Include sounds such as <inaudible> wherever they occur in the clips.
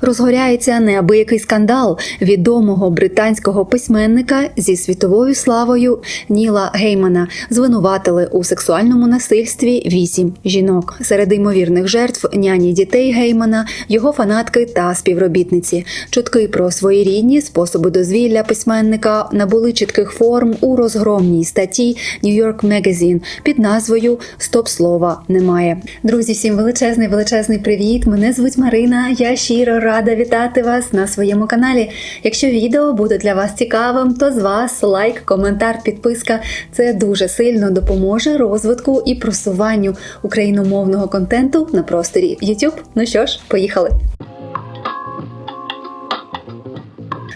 Розгоряється неабиякий скандал відомого британського письменника зі світовою славою Ніла Геймана. Звинуватили у сексуальному насильстві вісім жінок. Серед ймовірних жертв няні дітей Геймана, його фанатки та співробітниці. Чутки про своєрідні способи дозвілля письменника набули чітких форм у розгромній статті New York Magazine під назвою Стоп слова немає. Друзі, всім величезний величезний привіт! Мене звуть Марина. Я щиро рада вітати вас на своєму каналі. Якщо відео буде для вас цікавим, то з вас лайк, коментар, підписка. Це дуже сильно допоможе розвитку і просуванню україномовного контенту на просторі YouTube. Ну що ж, поїхали!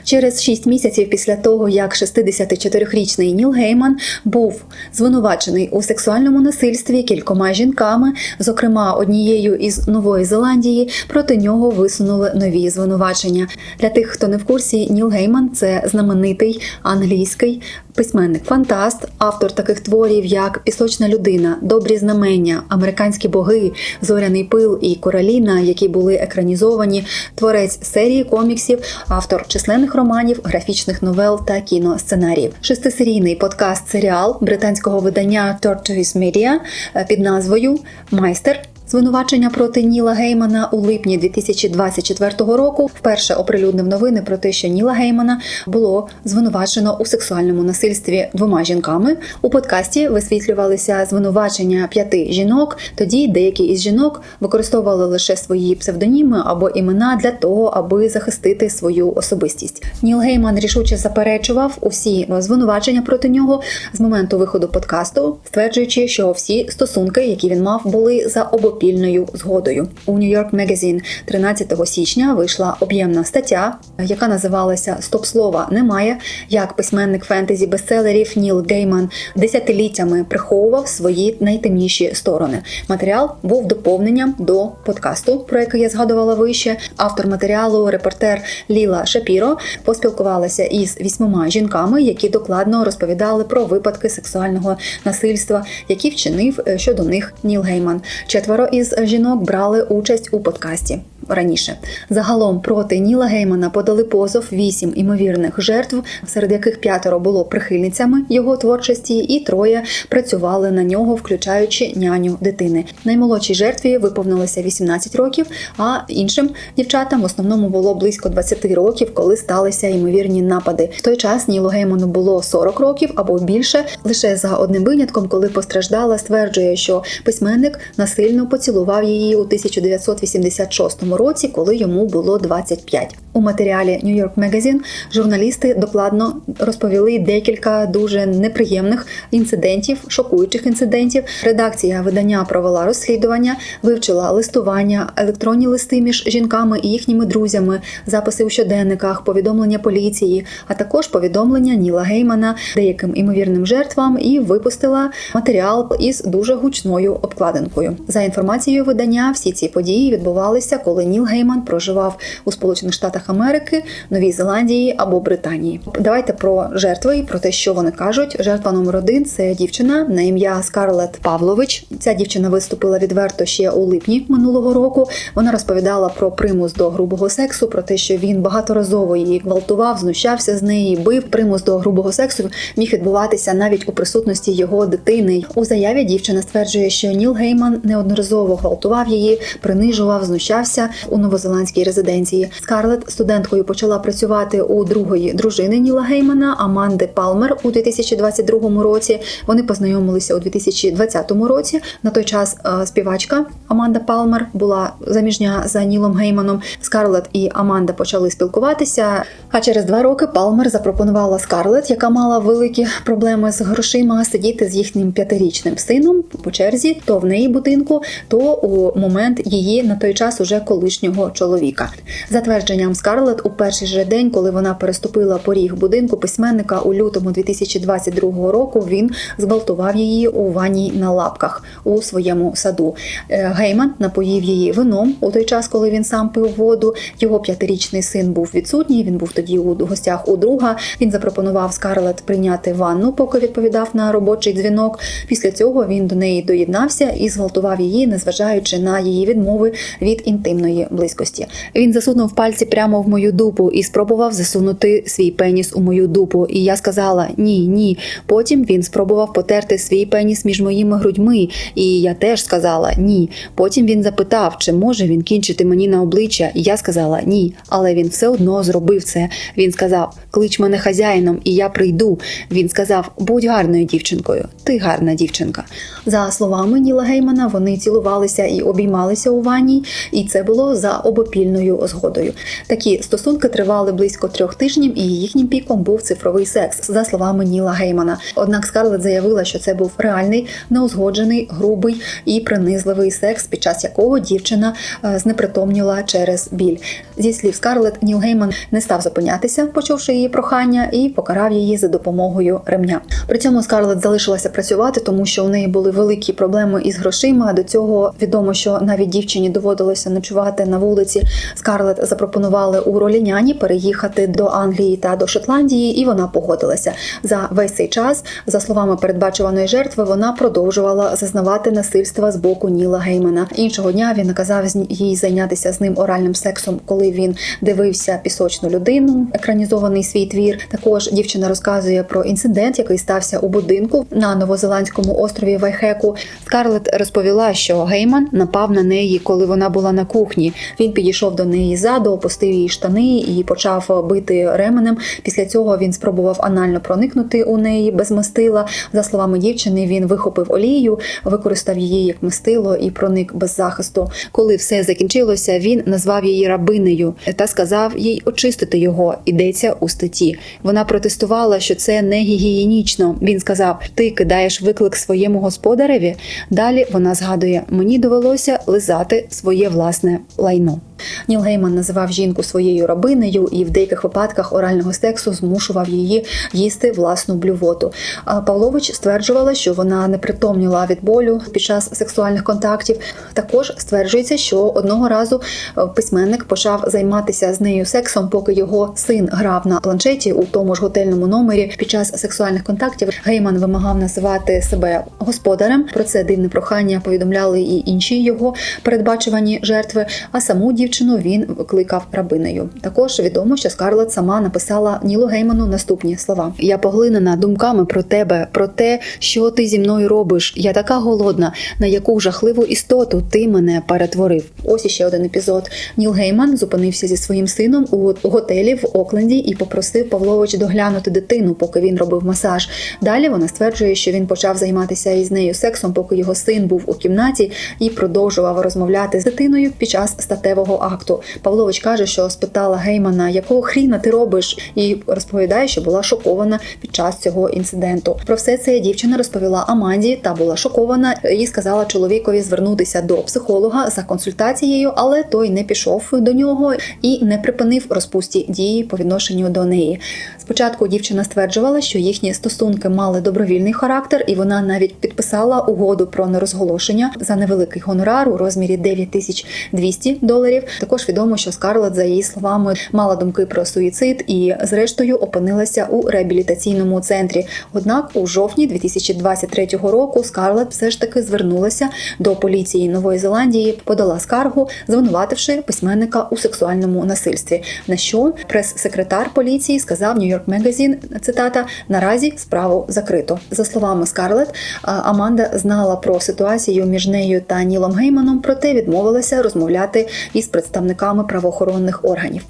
Через 6 місяців після того, як 64-річний Ніл Гейман був звинувачений у сексуальному насильстві кількома жінками, зокрема однією із Нової Зеландії, проти нього висунули нові звинувачення. Для тих, хто не в курсі, Ніл Гейман це знаменитий англійський письменник, фантаст, автор таких творів, як Пісочна людина, Добрі знамення, Американські боги, Зоряний пил і Короліна, які були екранізовані, творець серії коміксів, автор численних романів, графічних новел та кіносценаріїв. Шестисерійний подкаст-серіал британського видання Tortoise Media е, під назвою Майстер. Звинувачення проти Ніла Геймана у липні 2024 року вперше оприлюднив новини про те, що Ніла Геймана було звинувачено у сексуальному насильстві двома жінками. У подкасті висвітлювалися звинувачення п'яти жінок. Тоді деякі із жінок використовували лише свої псевдоніми або імена для того, аби захистити свою особистість. Ніл Гейман рішуче заперечував усі звинувачення проти нього з моменту виходу подкасту, стверджуючи, що всі стосунки, які він мав, були за обопільною згодою. У York Magazine 13 січня вийшла об'ємна стаття, яка називалася Стоп слова немає. Як письменник фентезі бестселерів Ніл Гейман десятиліттями приховував свої найтемніші сторони. Матеріал був доповненням до подкасту, про який я згадувала вище. Автор матеріалу, репортер Ліла Шапіро, поспілкувалася із вісьмома жінками, які докладно розповідали про випадки сексуального насильства, які вчинив е, щодо них Ніл Гейман. Четверо із жінок брали участь у подкасті. Раніше загалом проти Ніла Геймана подали позов вісім імовірних жертв, серед яких п'ятеро було прихильницями його творчості, і троє працювали на нього, включаючи няню дитини. Наймолодшій жертві виповнилося 18 років, а іншим дівчатам в основному було близько 20 років, коли сталися ймовірні напади. В той час Нілу Гейману було 40 років або більше. Лише за одним винятком, коли постраждала, стверджує, що письменник насильно поцілував її у 1986 році, коли йому було 25. У матеріалі New York Magazine журналісти докладно розповіли декілька дуже неприємних інцидентів, шокуючих інцидентів. Редакція видання провела розслідування, вивчила листування, електронні листи між жінками і їхніми друзями, записи у щоденниках, повідомлення поліції, а також повідомлення Ніла Геймана деяким імовірним жертвам і випустила матеріал із дуже гучною обкладинкою. За інформацією видання, всі ці події відбувалися, коли Ніл Гейман проживав у Сполучених Штатах Америки, Новій Зеландії або Британії. Давайте про жертви і про те, що вони кажуть. Жертва номер один це дівчина на ім'я Скарлет Павлович. Ця дівчина виступила відверто ще у липні минулого року. Вона розповідала про примус до грубого сексу, про те, що він багаторазово її гвалтував, знущався з неї, бив. Примус до грубого сексу міг відбуватися навіть у присутності його дитини. У заяві дівчина стверджує, що Ніл Гейман неодноразово гвалтував її, принижував, знущався у новозеландській резиденції. Скарлет студенткою почала працювати у другої дружини Ніла Геймана Аманди Палмер у 2022 році. Вони познайомилися у 2020 році. На той час е, співачка Аманда Палмер була заміжня за Нілом Гейманом. Скарлет і Аманда почали спілкуватися. А через два роки Палмер запропонувала Скарлет, яка мала великі проблеми з грошима, сидіти з їхнім п'ятирічним сином по черзі, то в неї будинку, то у момент її на той час уже колишнього чоловіка. За твердженням Скарлет, у перший же день, коли вона переступила поріг будинку письменника у лютому 2022 року, він зґвалтував її у ванні на лапках у своєму саду. Е, Гейман напоїв її вином у той час, коли він сам пив воду. Його п'ятирічний син був відсутній. Він був тоді у гостях у друга. Він запропонував Скарлет прийняти ванну, поки відповідав на робочий дзвінок. Після цього він до неї доєднався і зґвалтував її незважаючи на її відмови від інтимної близькості. Він засунув пальці прямо в мою дупу і спробував засунути свій пеніс у мою дупу. І я сказала ні, ні. Потім він спробував потерти свій пеніс між моїми грудьми, і я теж сказала ні. Потім він запитав, чи може він кінчити мені на обличчя, і я сказала ні. Але він все одно зробив це. Він сказав: клич мене хазяїном, і я прийду. Він сказав: будь гарною дівчинкою, ти гарна дівчинка. За словами Ніла Геймана, вони цілувалися і обіймалися у ванні, і це було за обопільною згодою. Такі стосунки тривали близько трьох тижнів, і їхнім піком був цифровий секс, за словами Ніла Геймана. Однак Скарлет заявила, що це був реальний, неузгоджений, грубий і принизливий секс, під час якого дівчина е, знепритомніла через біль. Зі слів Скарлет, Ніл Гейман не став зупинятися, почувши її прохання, і покарав її за допомогою ремня. При цьому Скарлет залишилася працювати, тому що у неї були великі проблеми із грошима. До цього відомо, що навіть дівчині доводилося ночувати на вулиці. Скарлет запропонували у ролі няні переїхати до Англії та до Шотландії, і вона погодилася. За весь цей час, за словами передбачуваної жертви, вона продовжувала зазнавати насильства з боку Ніла Геймана. Іншого дня він наказав їй зайнятися з ним оральним сексом, коли він дивився пісочну людину, екранізований свій твір. Також дівчина розказує про інцидент, який стався у будинку на новозеландському острові Вайхеку. Скарлет розповіла, що Гейман напав на неї, коли вона була на кухні. Він підійшов до неї ззаду, опустив її штани і почав бити ременем. Після цього він спробував анально проникнути у неї без мастила. За словами дівчини, він вихопив олію, використав її як мастило і проник без захисту. Коли все закінчилося, він назвав її рабинею та сказав їй очистити його. Йдеться у статті. Вона протестувала, що це не гігієнічно. Він сказав: Ти кидаєш виклик своєму господареві. Далі вона згадує: мені довелося лизати своє власне лайно. Ніл Гейман називав жінку своєю рабинею і в деяких випадках орального сексу змушував її їсти власну блювоту. А Павлович стверджувала, що вона не притомніла від болю під час сексуальних контактів. Також стверджується, що одного разу е, письменник почав займатися з нею сексом, поки його син грав на планшеті у тому ж готельному номері. Під час сексуальних контактів Гейман вимагав називати себе господарем. Про це дивне прохання повідомляли і інші його передбачувані жертви. А саму дівчину він викликав рабинею. Також відомо, що Скарлет сама написала Нілу Гейману наступні слова: Я поглинена думками про тебе, про те, що ти зі мною робиш. Я така голодна, на яку жахливу істоту ти мене перетворив. Ось іще один епізод. Ніл Гейман зупинився зі своїм сином у готелі в Окленді і попросив Павлович доглянути дитину, поки він робив масаж. Далі вона стверджує, що він почав займатися із нею сексом, поки його син був у кімнаті, і продовжував розмовляти з дитиною під час статевого акту. Павлович каже, що спитала Геймана, якого хріна ти робиш, і розповідає, що була шокована під час цього інциденту. Про все це дівчина розповіла Аманді та була шокована і сказала чоловікові звернутися до психолога за консультацією, але той не пішов до нього і не припинив розпусті дії по відношенню до неї. Спочатку дівчина стверджувала, що їхні стосунки мали добровільний характер, і вона навіть підписала угоду про нерозголошення за невеликий гонорар у розмірі 9200 доларів. Також відомо, що Скарлет, за її словами, мала думки про суїцид і, зрештою, опинилася у реабілітаційному центрі. Однак, у жовтні 2023 року Скарлет все ж таки звернулася до поліції Нової Зеландії, подала скаргу, звинувативши письменника у сексуальному насильстві. На що прес-секретар поліції сказав Нью-Йорк Мегазін, цитата: наразі справу закрито. За словами Скарлет, Аманда знала про ситуацію між нею та Нілом Гейманом, проте відмовилася розмовляти із представниками правоохоронних органів.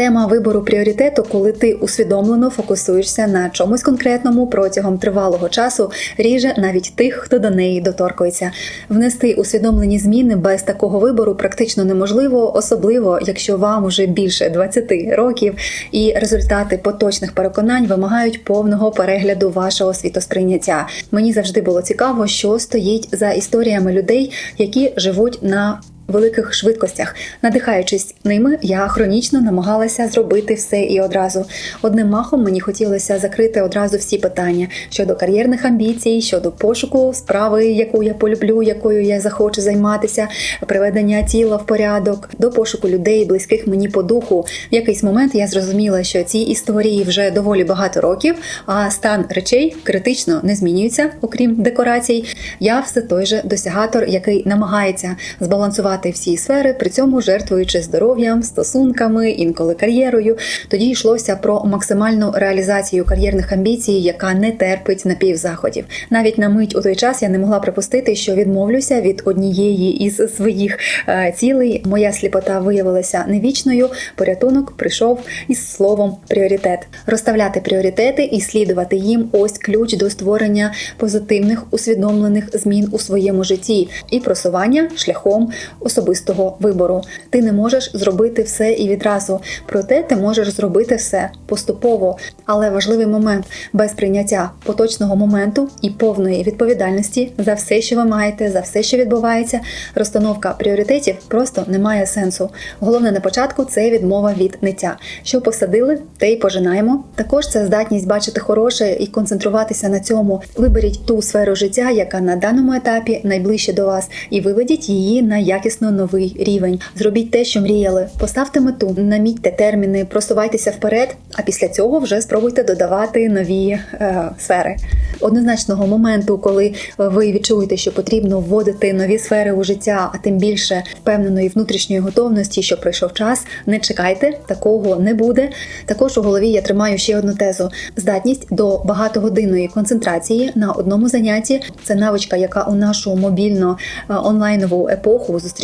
Тема вибору пріоритету, коли ти усвідомлено фокусуєшся на чомусь конкретному протягом тривалого часу, ріже навіть тих, хто до неї доторкується. Внести усвідомлені зміни без такого вибору практично неможливо, особливо якщо вам уже більше 20 років, і результати поточних переконань вимагають повного перегляду вашого світосприйняття. Мені завжди було цікаво, що стоїть за історіями людей, які живуть на великих швидкостях. Надихаючись ними, я хронічно намагалася зробити все і одразу. Одним махом мені хотілося закрити одразу всі питання щодо кар'єрних амбіцій, щодо пошуку справи, яку я полюблю, якою я захочу займатися, приведення тіла в порядок, до пошуку людей, близьких мені по духу. В якийсь момент я зрозуміла, що ці історії вже доволі багато років, а стан речей критично не змінюється, окрім декорацій. Я все той же досягатор, який намагається збалансувати всі сфери, при цьому жертвуючи здоров'ям, стосунками, інколи кар'єрою. Тоді йшлося про максимальну реалізацію кар'єрних амбіцій, яка не терпить напівзаходів. Навіть на мить у той час я не могла припустити, що відмовлюся від однієї із своїх е, цілей. Моя сліпота виявилася невічною. Порятунок прийшов із словом пріоритет. Розставляти пріоритети і слідувати їм ось ключ до створення позитивних усвідомлених змін у своєму житті і просування шляхом особистого вибору. Ти не можеш зробити все і відразу, проте ти можеш зробити все поступово. Але важливий момент без прийняття поточного моменту і повної відповідальності за все, що ви маєте, за все, що відбувається. Розстановка пріоритетів просто не має сенсу. Головне на початку це відмова від ниття. Що посадили, те й пожинаємо. Також це здатність бачити хороше і концентруватися на цьому. Виберіть ту сферу життя, яка на даному етапі найближче до вас, і виведіть її на якісно новий рівень. Зробіть те, що мріяли. Поставте мету, намітьте терміни, просувайтеся вперед. А після цього вже спробуйте додавати нові е, сфери. Однозначного моменту, коли ви відчуєте, що потрібно вводити нові сфери у життя, а тим більше впевненої внутрішньої готовності, що пройшов час, не чекайте, такого не буде. Також у голові я тримаю ще одну тезу: здатність до багатогодинної концентрації на одному занятті це навичка, яка у нашу мобільно е, онлайнову епоху зустрічається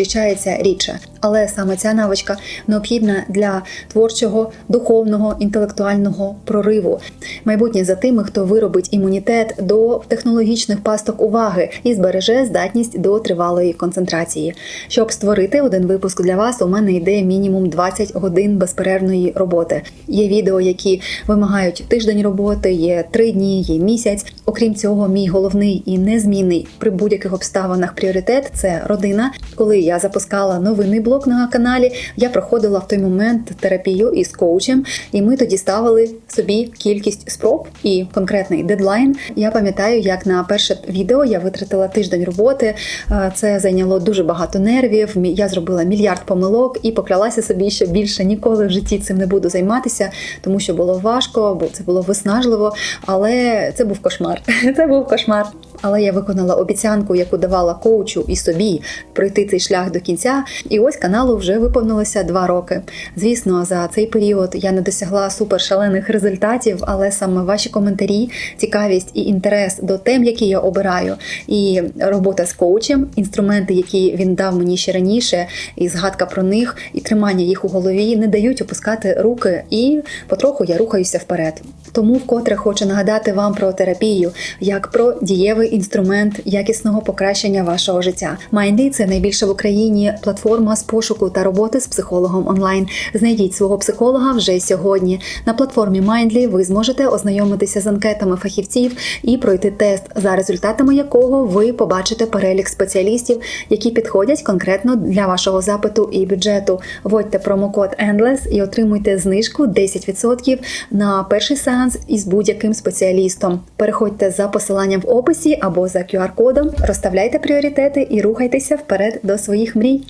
рідше. Але саме ця навичка необхідна для творчого, духовного, інтелектуального прориву. Майбутнє за тими, хто виробить імунітет до технологічних пасток уваги і збереже здатність до тривалої концентрації. Щоб створити один випуск для вас, у мене йде мінімум 20 годин безперервної роботи. Є відео, які вимагають тиждень роботи, є три дні, є місяць. Окрім цього, мій головний і незмінний при будь-яких обставинах пріоритет це родина. Коли я запускала новинний блог на каналі, я проходила в той момент терапію із коучем, і ми тоді ставили собі кількість спроб і конкретний дедлайн. Я пам'ятаю, як на перше відео я витратила тиждень роботи. Е, Це зайняло дуже багато нервів. Я зробила мільярд помилок і поклялася собі, що більше ніколи в житті цим не буду займатися, тому що було важко, бо це було виснажливо. Але це був кошмар. <laughs> Це був кошмар. Але я виконала обіцянку, яку давала коучу і собі пройти цей шлях до кінця. І ось каналу вже виповнилося два роки. Звісно, за цей період я не досягла супер шалених результатів, але саме ваші коментарі, цікавість і інтерес до тем, які я обираю, і робота з коучем, інструменти, які він дав мені ще раніше, і згадка про них, і тримання їх у голові не дають опускати руки, і потроху я рухаюся вперед. Тому вкотре хочу нагадати вам про терапію як про дієвий інструмент якісного покращення вашого життя. Mindy – це найбільша в Україні платформа з пошуку та роботи з психологом онлайн. Знайдіть свого психолога вже сьогодні. На платформі Mindly ви зможете ознайомитися з анкетами фахівців і пройти тест, за результатами якого ви побачите перелік спеціалістів, які підходять конкретно для вашого запиту і бюджету. Вводьте промокод ENDLESS і отримуйте знижку 10% на перший сеанс із будь-яким спеціалістом. Переходьте за посиланням в описі або за QR-кодом, розставляйте пріоритети і рухайтеся вперед до своїх мрій.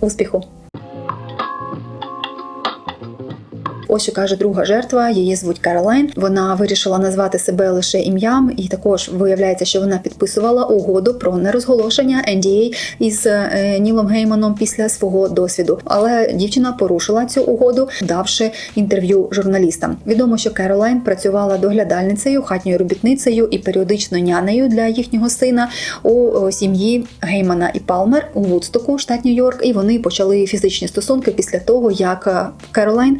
Успіху! Ось що каже друга жертва, її звуть Каролайн. Вона вирішила назвати себе лише ім'ям, і також виявляється, що вона підписувала угоду про нерозголошення NDA із е, Нілом Гейманом після свого досвіду. Але дівчина порушила цю угоду, давши інтерв'ю журналістам. Відомо, що Керолайн працювала доглядальницею, хатньою робітницею і періодично нянею для їхнього сина у е, сім'ї Геймана і Палмер у Вудстоку, штат Нью-Йорк. І вони почали фізичні стосунки після того, як е, Керолайн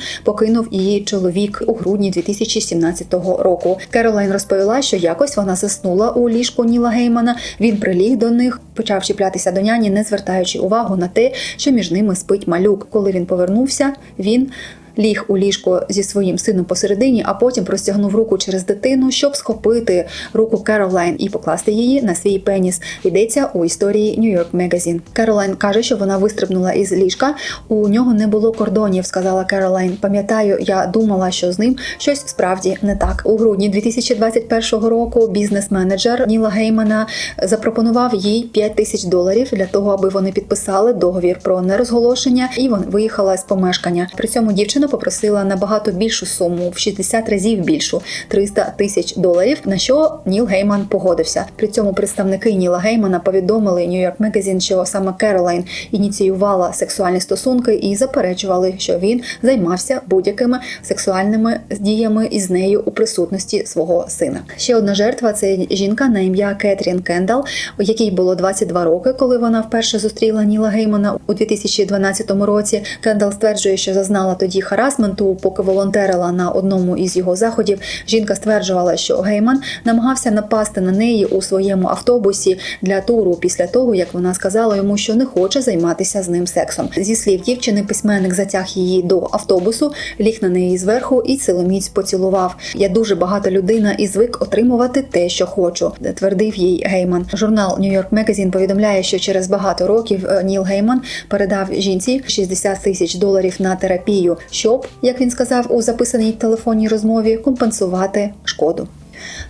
покинув її чоловік у грудні 2017 року. Керолайн розповіла, що якось вона заснула у ліжку Ніла Геймана. Він приліг до них, почав чіплятися до няні, не звертаючи увагу на те, що між ними спить малюк. Коли він повернувся, він ліг у ліжко зі своїм сином посередині, а потім простягнув руку через дитину, щоб схопити руку Керолайн і покласти її на свій пеніс. Йдеться у історії New York Magazine. Керолайн каже, що вона вистрибнула із ліжка. У нього не було кордонів, сказала Керолайн. Пам'ятаю, я думала, що з ним щось справді не так. У грудні 2021 року бізнес-менеджер Ніла Геймана запропонував їй 5 тисяч доларів для того, аби вони підписали договір про нерозголошення, і вона виїхала з помешкання. При цьому дівчина попросила набагато більшу суму в 60 разів більшу 300 тисяч доларів. На що Ніл Гейман погодився. При цьому представники Ніла Геймана повідомили York Magazine, що саме Керолайн ініціювала сексуальні стосунки і заперечували, що він займався будь-якими сексуальними діями із нею у присутності свого сина. Ще одна жертва це жінка на ім'я Кетрін Кендал, якій було 22 роки, коли вона вперше зустріла Ніла Геймана у 2012 році. Кендал стверджує, що зазнала тоді харасменту, поки волонтерила на одному із його заходів. Жінка стверджувала, що Гейман намагався напасти на неї у своєму автобусі для туру після того, як вона сказала йому, що не хоче займатися з ним сексом. Зі слів дівчини, письменник затяг її до автобусу, ліг на неї зверху і силоміць поцілував. Я дуже багата людина і звик отримувати те, що хочу, твердив їй Гейман. Журнал New York Magazine повідомляє, що через багато років е, Ніл Гейман передав жінці 60 тисяч доларів на терапію, щоб, як він сказав у записаній телефонній розмові, компенсувати шкоду.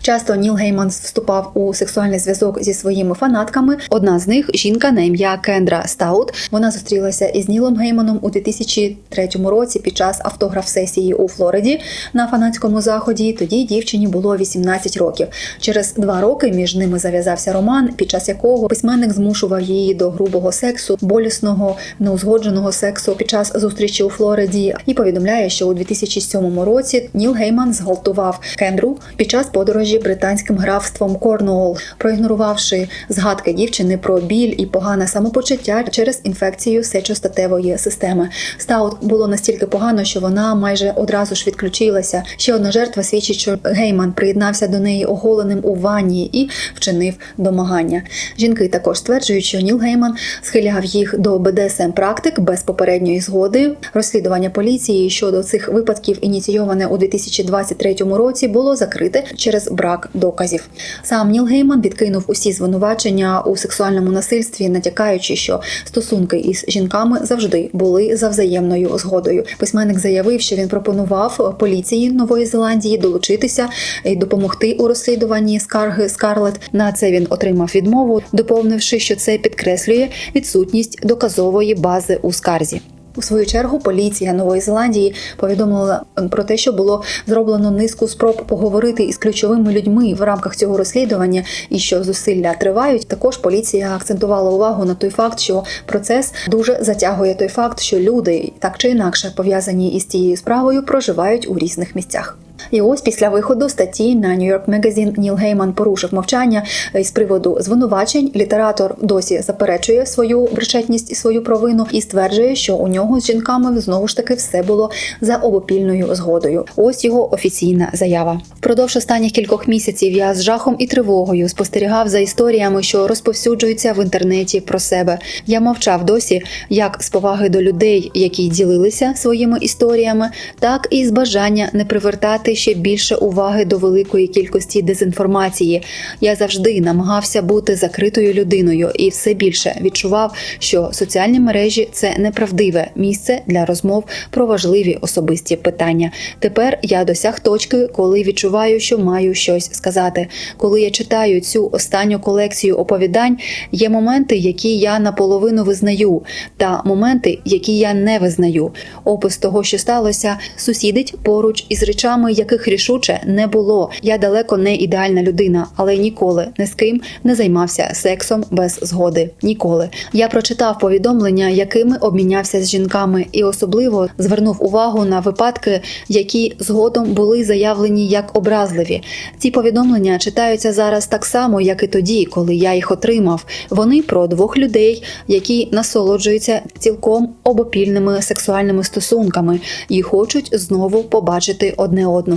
Часто Ніл Гейман вступав у сексуальний зв'язок зі своїми фанатками. Одна з них жінка на ім'я Кендра Стаут. Вона зустрілася із Нілом Гейманом у 2003 році під час автограф-сесії у Флориді на фанатському заході. Тоді дівчині було 18 років. Через два роки між ними зав'язався роман, під час якого письменник змушував її до грубого сексу, болісного, неузгодженого сексу під час зустрічі у Флориді. І повідомляє, що у 2007 році Ніл Гейман зґвалтував Кендру під час подорожі британським графством Корнуол, проігнорувавши згадки дівчини про біль і погане самопочуття через інфекцію сечостатевої системи. Стаут було настільки погано, що вона майже одразу ж відключилася. Ще одна жертва свідчить, що Гейман приєднався до неї оголеним у ванні і вчинив домагання. Жінки також стверджують, що Ніл Гейман схиляв їх до БДСМ практик без попередньої згоди. Розслідування поліції щодо цих випадків, ініційоване у 2023 році, було закрите через брак доказів. Сам Ніл Гейман відкинув усі звинувачення у сексуальному насильстві, натякаючи, що стосунки із жінками завжди були за взаємною згодою. Письменник заявив, що він пропонував поліції Нової Зеландії долучитися і допомогти у розслідуванні скарги Скарлет. На це він отримав відмову, доповнивши, що це підкреслює відсутність доказової бази у скарзі. У свою чергу поліція Нової Зеландії повідомила про те, що було зроблено низку спроб поговорити із ключовими людьми в рамках цього розслідування, і що зусилля тривають. Також поліція акцентувала увагу на той факт, що процес дуже затягує той факт, що люди так чи інакше пов'язані із цією справою проживають у різних місцях. І ось після виходу статті на New York Magazine Ніл Гейман порушив мовчання з приводу звинувачень. Літератор досі заперечує свою причетність і свою провину і стверджує, що у нього з жінками знову ж таки все було за обопільною згодою. Ось його офіційна заява. Впродовж останніх кількох місяців я з жахом і тривогою спостерігав за історіями, що розповсюджуються в інтернеті про себе. Я мовчав досі, як з поваги до людей, які ділилися своїми історіями, так і з бажання не привертати ще більше уваги до великої кількості дезінформації. Я завжди намагався бути закритою людиною і все більше відчував, що соціальні мережі це неправдиве місце для розмов про важливі особисті питання. Тепер я досяг точки, коли відчуваю, що маю щось сказати. Коли я читаю цю останню колекцію оповідань, є моменти, які я наполовину визнаю, та моменти, які я не визнаю. Опис того, що сталося, сусідить поруч із речами, яких рішуче не було. Я далеко не ідеальна людина, але ніколи не з ким не займався сексом без згоди. Ніколи я прочитав повідомлення, якими обмінявся з жінками, і особливо звернув увагу на випадки, які згодом були заявлені як образливі. Ці повідомлення читаються зараз так само, як і тоді, коли я їх отримав. Вони про двох людей, які насолоджуються цілком обопільними сексуальними стосунками і хочуть знову побачити одне одного.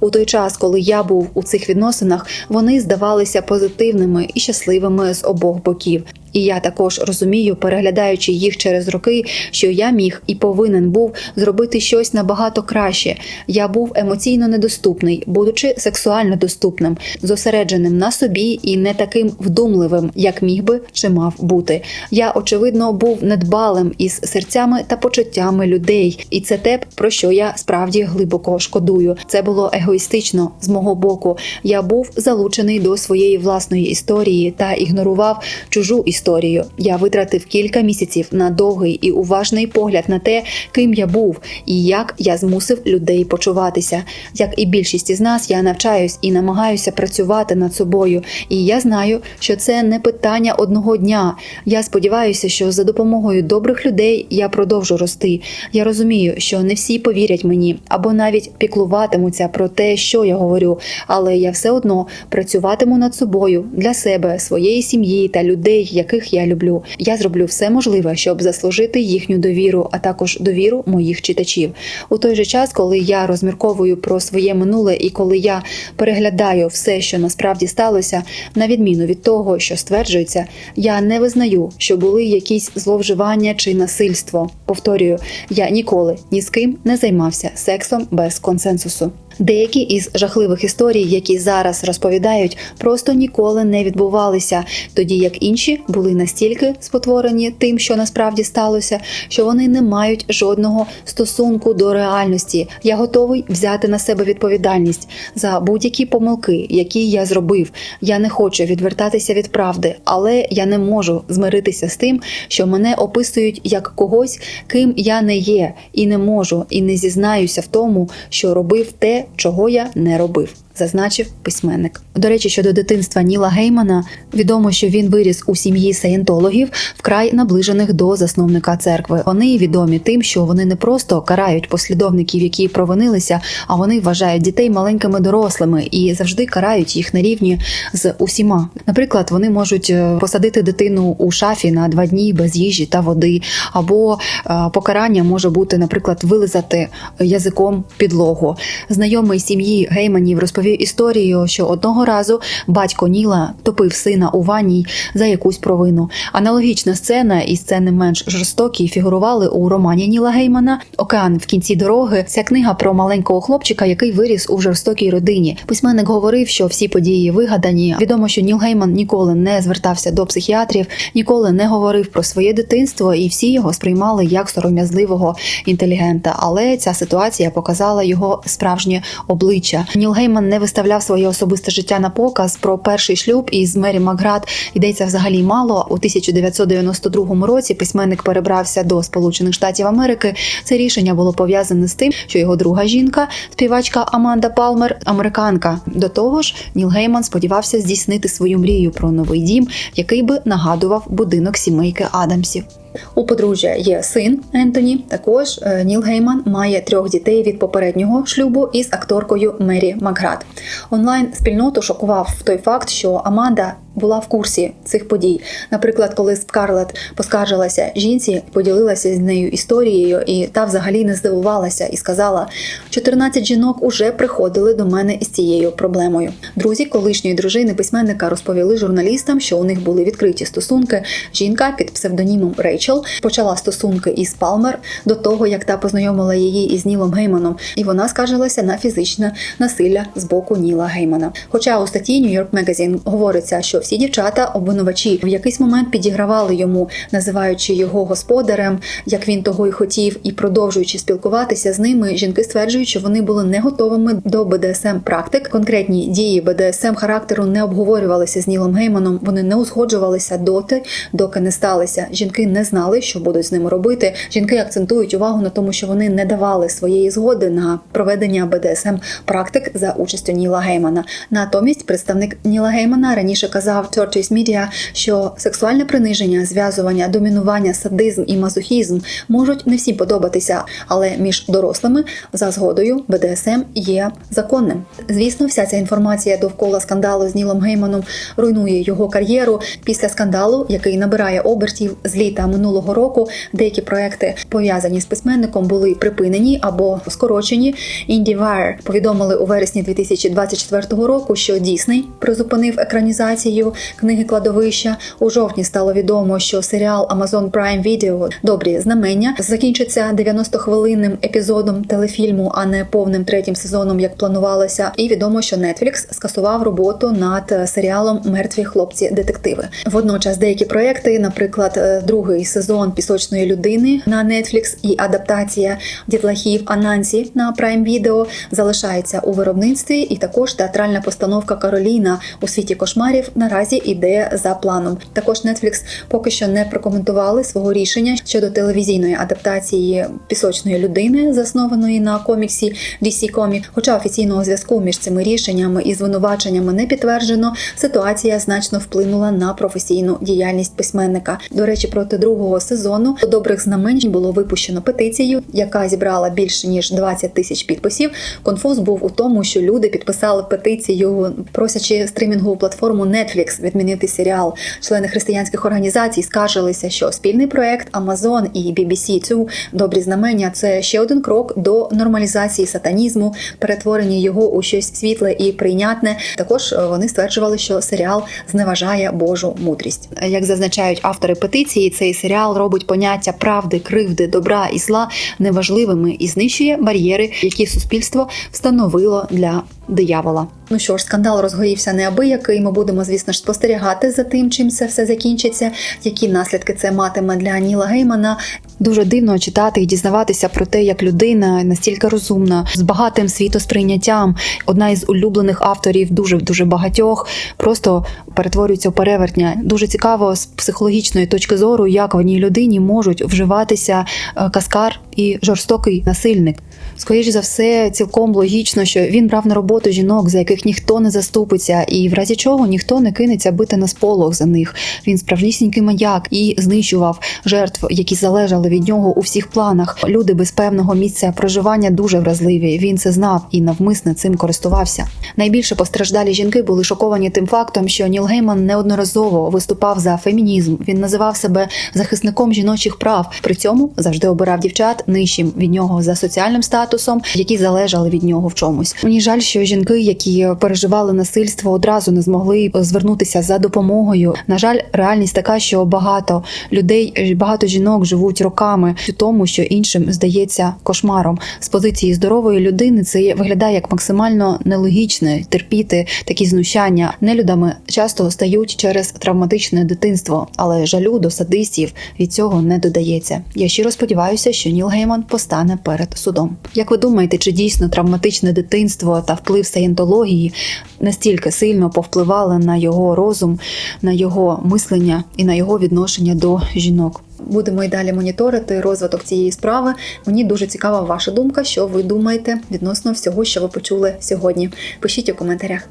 У той час, коли я був у цих відносинах, вони здавалися позитивними і щасливими з обох боків. І я також розумію, переглядаючи їх через роки, що я міг і повинен був зробити щось набагато краще. Я був емоційно недоступний, будучи сексуально доступним, зосередженим на собі і не таким вдумливим, як міг би чи мав бути. Я очевидно був недбалим із серцями та почуттями людей, і це те, про що я справді глибоко шкодую. Це було егоїстично з мого боку. Я був залучений до своєї власної історії та ігнорував чужу історію. Я витратив кілька місяців на довгий і уважний погляд на те, ким я був і як я змусив людей почуватися. Як і більшість із нас, я навчаюсь і намагаюся працювати над собою. І я знаю, що це не питання одного дня. Я сподіваюся, що за допомогою добрих людей я продовжу рости. Я розумію, що не всі повірять мені або навіть піклуватимуться про те, що я говорю, але я все одно працюватиму над собою для себе, своєї сім'ї та людей, яких я люблю. Я зроблю все можливе, щоб заслужити їхню довіру, а також довіру моїх читачів. У той же час, коли я розмірковую про своє минуле і коли я переглядаю все, що насправді сталося, на відміну від того, що стверджується, я не визнаю, що були якісь зловживання чи насильство. Повторюю, я ніколи ні з ким не займався сексом без консенсусу. Деякі із жахливих історій, які зараз розповідають, просто ніколи не відбувалися, тоді як інші були настільки спотворені тим, що насправді сталося, що вони не мають жодного стосунку до реальності. Я готовий взяти на себе відповідальність за будь-які помилки, які я зробив. Я не хочу відвертатися від правди, але я не можу змиритися з тим, що мене описують як когось, ким я не є, і не можу, і не зізнаюся в тому, що робив те чого я не робив. Зазначив письменник. До речі, щодо дитинства Ніла Геймана, відомо, що він виріс у сім'ї саєнтологів, вкрай наближених до засновника церкви. Вони відомі тим, що вони не просто карають послідовників, які провинилися, а вони вважають дітей маленькими дорослими і завжди карають їх на рівні з усіма. Наприклад, вони можуть е, посадити дитину у шафі на два дні без їжі та води, або е, покарання може бути, наприклад, вилизати язиком підлогу. Знайомий сім'ї Гейманів розповів історію, що одного разу батько Ніла топив сина у ванній за якусь провину. Аналогічна сцена і сцени менш жорстокі фігурували у романі Ніла Геймана Океан в кінці дороги. Ця книга про маленького хлопчика, який виріс у жорстокій родині. Письменник говорив, що всі події вигадані. Відомо, що Ніл Гейман ніколи не звертався до психіатрів, ніколи не говорив про своє дитинство, і всі його сприймали як сором'язливого інтелігента. Але ця ситуація показала його справжнє обличчя. Ніл Гейман не виставляв своє особисте життя на показ. Про перший шлюб із Мері Макград йдеться взагалі мало. У 1992 році письменник перебрався до Сполучених Штатів Америки. Це рішення було пов'язане з тим, що його друга жінка, співачка Аманда Палмер, американка. До того ж, Ніл Гейман сподівався здійснити свою мрію про новий дім, який би нагадував будинок сімейки Адамсів. У подружжя є син Ентоні. Також е, Ніл Гейман має трьох дітей від попереднього шлюбу із акторкою Мері Макград. Онлайн спільноту шокував той факт, що Аманда була в курсі цих подій. Наприклад, коли Скарлет поскаржилася жінці, поділилася з нею історією, і та взагалі не здивувалася і сказала: 14 жінок уже приходили до мене із цією проблемою. Друзі колишньої дружини письменника розповіли журналістам, що у них були відкриті стосунки. Жінка під псевдонімом Рейчел почала стосунки із Палмер до того, як та познайомила її із Нілом Гейманом, і вона скаржилася на фізичне насилля з боку Ніла Геймана. Хоча у статті New York Magazine говориться, що всі дівчата обвинувачі в якийсь момент підігравали йому, називаючи його господарем, як він того й хотів, і продовжуючи спілкуватися з ними, жінки стверджують, що вони були не готовими до БДСМ практик. Конкретні дії БДСМ характеру не обговорювалися з Нілом Гейманом. Вони не узгоджувалися доти, доки не сталися. Жінки не знали, що будуть з ними робити. Жінки акцентують увагу на тому, що вони не давали своєї згоди на проведення БДСМ практик за участю Ніла Геймана. Натомість представник Ніла Геймана раніше казав Tortoise Media, що сексуальне приниження, зв'язування, домінування, садизм і мазохізм можуть не всім подобатися, але між дорослими за згодою БДСМ є законним. Звісно, вся ця інформація довкола скандалу з Нілом Гейманом руйнує його кар'єру. Після скандалу, який набирає обертів з літа минулого року, деякі проекти пов'язані з письменником були припинені або скорочені. IndieWire повідомили у вересні 2024 року, що Дісней призупинив екранізацію серію книги кладовища. У жовтні стало відомо, що серіал Amazon Prime Video Добрі знамення закінчиться 90-хвилинним епізодом телефільму, а не повним третім сезоном, як планувалося. І відомо, що Netflix скасував роботу над серіалом Мертві хлопці-детективи. Водночас деякі проекти, наприклад, е, другий сезон пісочної людини на Netflix і адаптація дітлахів Анансі на Prime Video залишається у виробництві, і також театральна постановка Кароліна у світі кошмарів наразі іде за планом. Також Netflix поки що не прокоментували свого рішення щодо телевізійної адаптації пісочної людини, заснованої на коміксі DC Comics. Хоча офіційного зв'язку між цими рішеннями і звинуваченнями не підтверджено, ситуація значно вплинула на професійну діяльність письменника. До речі, проти другого сезону до добрих знамень було випущено петицію, яка зібрала більше ніж 20 тисяч підписів. Конфуз був у тому, що люди підписали петицію, просячи стрімінгову платформу Netflix відмінити серіал. Члени християнських організацій скаржилися, що спільний проект Amazon і BBC цю добрі знамення це ще один крок до нормалізації сатанізму, перетворення його у щось світле і прийнятне. Також е, вони стверджували, що серіал зневажає Божу мудрість. Як зазначають автори петиції, цей серіал робить поняття правди, кривди, добра і зла неважливими і знищує бар'єри, які суспільство встановило для диявола. Ну що ж, скандал розгорівся неабиякий. Ми будемо, звісно ж, спостерігати за тим, чим це все закінчиться, які наслідки це матиме для Ніла Геймана. Дуже дивно читати і дізнаватися про те, як людина настільки розумна, з багатим світосприйняттям, одна із улюблених авторів, дуже дуже багатьох, просто перетворюється у перевертня. Дуже цікаво з психологічної точки зору, як в одній людині можуть вживатися е, каскар і жорстокий насильник. Скоріше за все, цілком логічно, що він брав на роботу жінок, за яких ніхто не заступиться, і в разі чого ніхто не кинеться бити на сполох за них. Він справжнісінький маяк і знищував жертв, які залежали від нього у всіх планах. Люди без певного місця проживання дуже вразливі. Він це знав і навмисно цим користувався. Найбільше постраждалі жінки були шоковані тим фактом, що Ніл Гейман неодноразово виступав за фемінізм. Він називав себе захисником жіночих прав. При цьому завжди обирав дівчат нижчим від нього за соціальним статусом, які залежали від нього в чомусь. Мені жаль, що жінки, які переживали насильство, одразу не змогли звернутися за допомогою. На жаль, реальність така, що багато людей, багато жінок живуть роками у тому, що іншим здається кошмаром. З позиції здорової людини це виглядає як максимально нелогічне терпіти такі знущання. Нелюдами часто стають через травматичне дитинство, але жалю до садистів від цього не додається. Я щиро сподіваюся, що Ніл Гейман постане перед судом. Як ви думаєте, чи дійсно травматичне дитинство та вплив саєнтології настільки сильно повпливали на його розум, на його мислення і на його відношення до жінок? Будемо й далі моніторити розвиток цієї справи. Мені дуже цікава ваша думка, що ви думаєте відносно всього, що ви почули сьогодні. Пишіть у коментарях.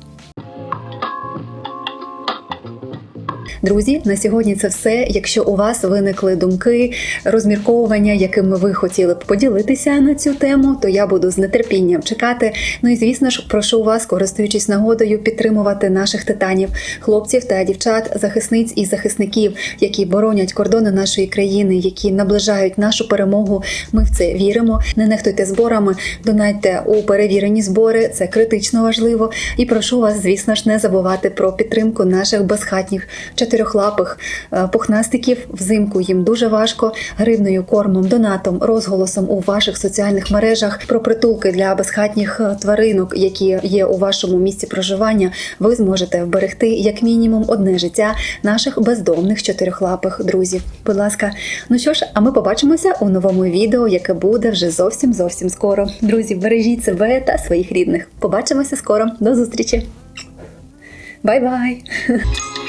Друзі, на сьогодні це все. Якщо у вас виникли думки, розмірковування, якими ви хотіли б поділитися на цю тему, то я буду з нетерпінням чекати. Ну і звісно ж, прошу вас, користуючись нагодою, підтримувати наших титанів, хлопців та дівчат, захисниць і захисників, які боронять кордони нашої країни, які наближають нашу перемогу. Ми в це віримо. Не нехтуйте зборами, донайте у перевірені збори. Це критично важливо. І прошу вас, звісно ж, не забувати про підтримку наших безхатніх чотирьохлапих е, пухнастиків. Взимку їм дуже важко. Гривною, кормом, донатом, розголосом у ваших соціальних мережах про притулки для безхатніх е, тваринок, які є у вашому місці проживання. Ви зможете вберегти як мінімум одне життя наших бездомних чотирьохлапих друзів. Будь ласка, ну що ж, а ми побачимося у новому відео, яке буде вже зовсім зовсім скоро. Друзі, бережіть себе та своїх рідних. Побачимося скоро. До зустрічі. Бай-бай! <laughs>